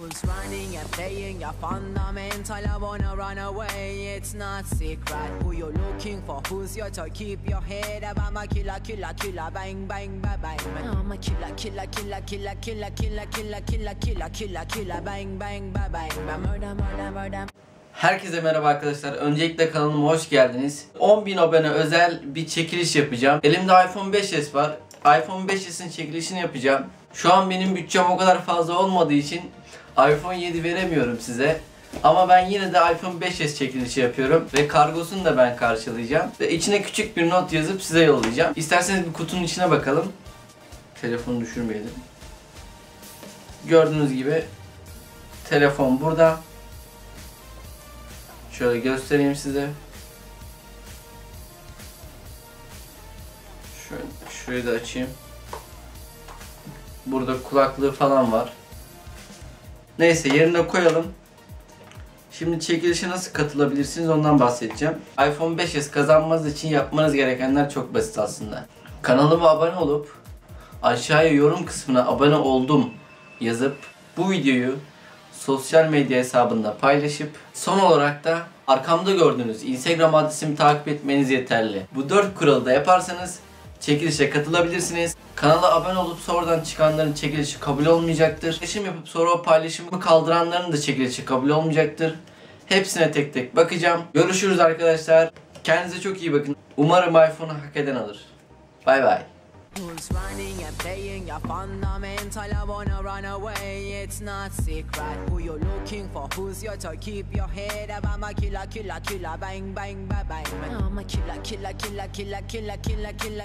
Who's running and playing your fundamental? I wanna run away, it's not secret. Who you looking for? Who's your toy? Keep your head up. I'm a killer, killer, killer, bang, bang, bang, bang. I'm a killer, killer, killer, killer, killer, killer, killer, killer, killer, killer, killer, bang, bang, bang, bang. Murder, murder, murder. Herkese merhaba arkadaşlar. Öncelikle kanalıma hoş geldiniz. 10.000 abone özel bir çekiliş yapacağım. Elimde iPhone 5s var. iPhone 5s'in çekilişini yapacağım. Şu an benim bütçem o kadar fazla olmadığı için iPhone 7 veremiyorum size. Ama ben yine de iPhone 5s çekilişi yapıyorum ve kargosunu da ben karşılayacağım. Ve içine küçük bir not yazıp size yollayacağım. İsterseniz bir kutunun içine bakalım. Telefonu düşürmeyelim. Gördüğünüz gibi telefon burada. Şöyle göstereyim size. Şöyle, şurayı da açayım. Burada kulaklığı falan var. Neyse yerine koyalım. Şimdi çekilişe nasıl katılabilirsiniz ondan bahsedeceğim. iPhone 5s kazanmanız için yapmanız gerekenler çok basit aslında. Kanalıma abone olup aşağıya yorum kısmına abone oldum yazıp bu videoyu sosyal medya hesabında paylaşıp son olarak da arkamda gördüğünüz Instagram adresimi takip etmeniz yeterli. Bu dört kuralı da yaparsanız çekilişe katılabilirsiniz. Kanala abone olup sonradan çıkanların çekilişi kabul olmayacaktır. Paylaşım yapıp sonra o paylaşımı kaldıranların da çekilişi kabul olmayacaktır. Hepsine tek tek bakacağım. Görüşürüz arkadaşlar. Kendinize çok iyi bakın. Umarım iPhone'u hak eden alır. Bay bay. Who's running and playing your fundamental? I wanna run away, it's not secret. Who you looking for? Who's your toy? Keep your head up. I'm a killer, killer, killer, bang, bang, bang, bang. I'm a killer, killer, killer, killer, killer, killer, killer.